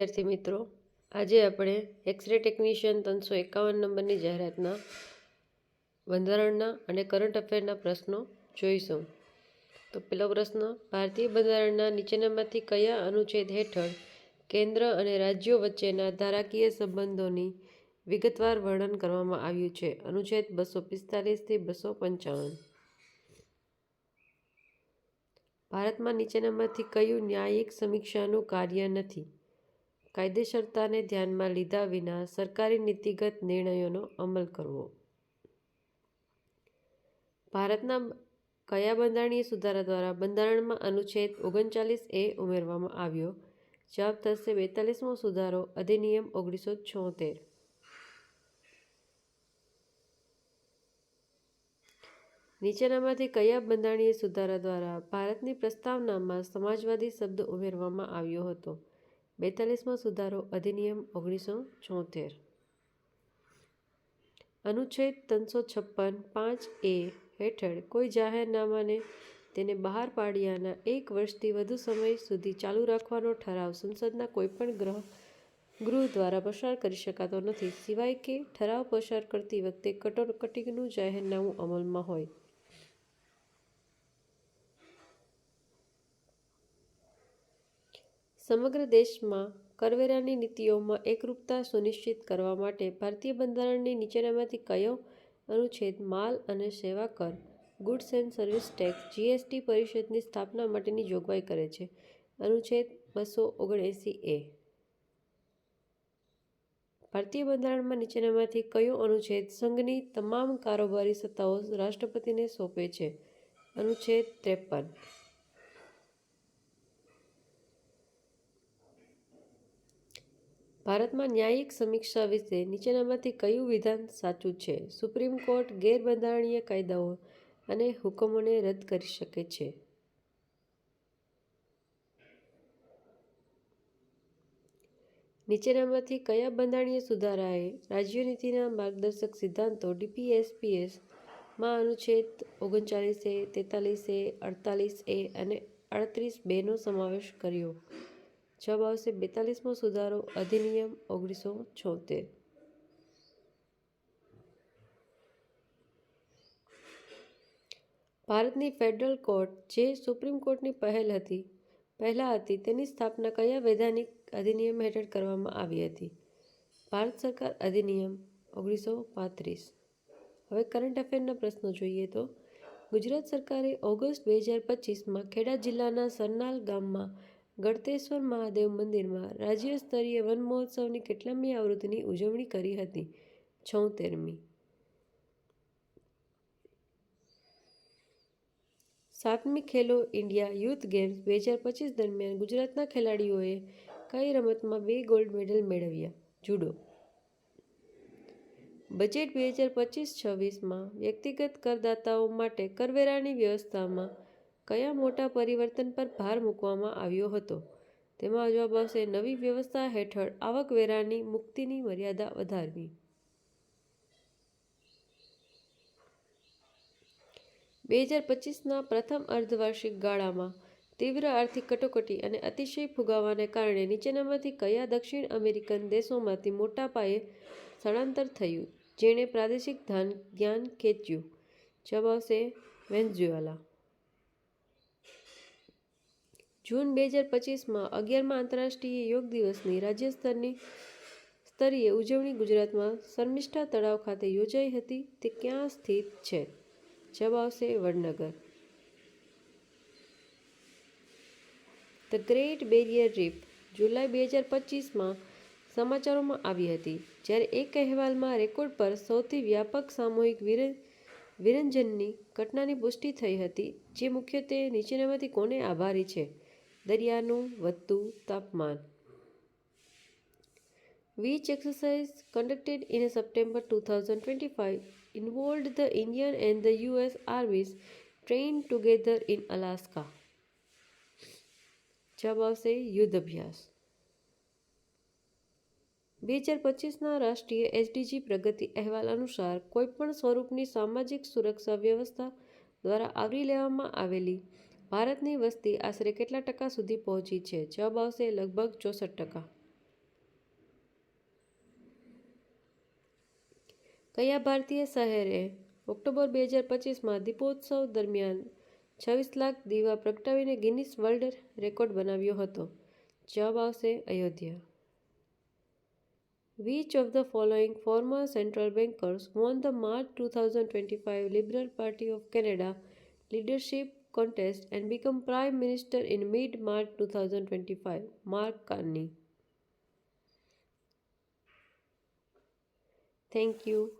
વિદ્યાર્થી મિત્રો, આજે આપણે એક્સરે ટેકનિશિયન ત્રણસો એકાવન નંબરની જાહેરાતના, બંધારણના અને કરંટ અફેરના પ્રશ્નો જોઈશું. તો પેલો પ્રશ્ન, ભારતીય બંધારણના નીચેનામાંથી કયા અનુચ્છેદ હેઠળ કેન્દ્ર અને રાજ્યો વચ્ચેના ધારાકીય સંબંધોની વિગતવાર વર્ણન કરવામાં આવ્યું છે? અનુચ્છેદ બસો પિસ્તાલીસથી બસો પંચાવન. ભારતમાં નીચેનામાંથી કયું ન્યાયિક સમીક્ષાનું કાર્ય નથી? કાયદેસરતાને ધ્યાનમાં લીધા વિના સરકારી નીતિગત નિર્ણયોનો અમલ કરવો. ભારતના કયા બંધારણીય સુધારા દ્વારા બંધારણમાં અનુચ્છેદ ઓગણચાલીસ એ ઉમેરવામાં આવ્યો? જવાબ થશે બેતાલીસમો સુધારો અધિનિયમ ઓગણીસો છોતેર. નીચેનામાંથી કયા બંધારણીય સુધારા દ્વારા ભારતની પ્રસ્તાવનામાં સમાજવાદી શબ્દ ઉમેરવામાં આવ્યો હતો? બેતાલીસમો સુધારો અધિનિયમ ઓગણીસો છોતેર અનુચ્છેદ ત્રણસો છપ્પન પાંચ એ હેઠળ કોઈ જાહેરનામાને તેને બહાર પાડ્યાના એક વર્ષથી વધુ સમય સુધી ચાલુ રાખવાનો ઠરાવ સંસદના કોઈપણ ગ્રહ, ગૃહ દ્વારા પસાર કરી શકાતો નથી, સિવાય કે ઠરાવ પસાર કરતી વખતે કટોકટીનું જાહેરનામું અમલમાં હોય. સમગ્ર દેશમાં કરવેરાની નીતિઓમાં એકરૂપતા સુનિશ્ચિત કરવા માટે ભારતીય બંધારણની નીચેનામાંથી કયો અનુચ્છેદ માલ અને સેવા કર, goods and service tax, GST પરિષદની સ્થાપના માટેની જોગવાઈ કરે છે? અનુચ્છેદ બસો ઓગણએંસી એ. ભારતીય બંધારણમાં નીચેનામાંથી કયો અનુચ્છેદ સંઘની તમામ કારોબારી સત્તાઓ રાષ્ટ્રપતિને સોંપે છે? અનુચ્છેદ ત્રેપન. ભારતમાં ન્યાયિક સમીક્ષા વિશે નીચેનામાંથી કયું વિધાન સાચું છે? સુપ્રીમ કોર્ટ ગેરબંધારણીય કાયદાઓ અને હુકમોને રદ કરી શકે છે. નીચેનામાંથી કયા બંધારણીય સુધારાએ રાજ્ય નીતિના માર્ગદર્શક સિદ્ધાંતો ડીપીએસપીએસમાં અનુચ્છેદ ઓગણચાલીસ, તેતાલીસ, અડતાલીસ એ અને અડત્રીસ બેનો સમાવેશ કર્યો? જવાબ આવશે બેતાલીસમો સુધારો, અધિનિયમ ઓગણીસો છોતેર. ભારતની ફેડરલ કોર્ટ, જે સુપ્રીમ કોર્ટની પહેલ હતી, પહેલાં હતી, તેની સ્થાપના કયા વૈધાનિક અધિનિયમ હેઠળ કરવામાં આવી હતી? ભારત સરકાર અધિનિયમ ઓગણીસો પાંત્રીસ. હવે કરંટ અફેરના પ્રશ્નો જોઈએ તો, ગુજરાત સરકારે ઓગસ્ટ બે હજાર પચીસમાં ખેડા જિલ્લાના સરનાલ ગામમાં ગળતેશ્વર મહાદેવ મંદિરમાં રાજ્ય સ્તરીય વન મહોત્સવની કેટલામી આવૃત્તિની ઉજવણી કરી હતી. છોતેરમી. સાતમી ખેલો ઇન્ડિયા યુથ ગેમ્સ બે હજાર પચીસ દરમિયાન ગુજરાતના ખેલાડીઓએ કઈ રમતમાં બે ગોલ્ડ મેડલ મેળવ્યા? જુડો. બજેટ બે હજાર પચીસ છવ્વીસમાં વ્યક્તિગત કરદાતાઓ માટે કરવેરાની વ્યવસ્થામાં કયા મોટા પરિવર્તન પર ભાર મૂકવામાં આવ્યો હતો? તેમાં જવાબ આવશે, નવી વ્યવસ્થા હેઠળ આવકવેરાની મુક્તિની મર્યાદા વધારવી. બે હજાર પચીસના પ્રથમ અર્ધવાર્ષિક ગાળામાં તીવ્ર આર્થિક કટોકટી અને અતિશય ફુગાવાને કારણે નીચેનામાંથી કયા દક્ષિણ અમેરિકન દેશોમાંથી મોટા પાયે સ્થળાંતર થયું? જેણે પ્રાદેશિક જ્ઞાન ખેંચ્યું. જવાબ આવશે, વેનેઝુએલા. જૂન બે હજાર પચીસમાં અગિયારમાં આંતરરાષ્ટ્રીય યોગ દિવસની રાજ્ય સ્તરની સ્તરીય ઉજવણી ગુજરાતમાં શર્મિષ્ઠા તળાવ ખાતે યોજાઈ હતી. તે ક્યાં સ્થિત છે? જવાબ આવશે Vadnagar. The great barrier reef જુલાઈ બે હજાર પચીસમાં સમાચારોમાં આવી હતી. જ્યારે એક અહેવાલમાં રેકોર્ડ પર સૌથી વ્યાપક સામૂહિક વિરંજનની ઘટનાની પુષ્ટિ થઈ હતી, જે મુખ્યત્વે નીચેનામાંથી કોને આભારી છે? દરિયાનું વધતું તાપમાન which exercise conducted in September 2025 involved the Indian and the US armies trained together in Alaska. જવાબ આવશે યુદ્ધ અભ્યાસ બે હજાર પચીસના રાષ્ટ્રીય એસડીજી પ્રગતિ અહેવાલ અનુસાર કોઈપણ સ્વરૂપની સામાજિક સુરક્ષા વ્યવસ્થા દ્વારા આવરી લેવામાં આવેલી ભારતની વસ્તી આશરે કેટલા ટકા સુધી પહોંચી છે? જવાબ આવશે લગભગ ચોસઠ ટકા. કયા ભારતીય શહેરે ઓક્ટોબર બે હજાર પચીસમાં દીપોત્સવ દરમિયાન છવ્વીસ લાખ દીવા પ્રગટાવીને ગિનિસ વર્લ્ડ રેકોર્ડ બનાવ્યો હતો? જવાબ આવશે Ayodhya. Which of the following former central bankers won the March two thousand twenty five Liberal Party of Canada leadership contest and become prime minister in mid March 2025. Mark Carney. Thank you.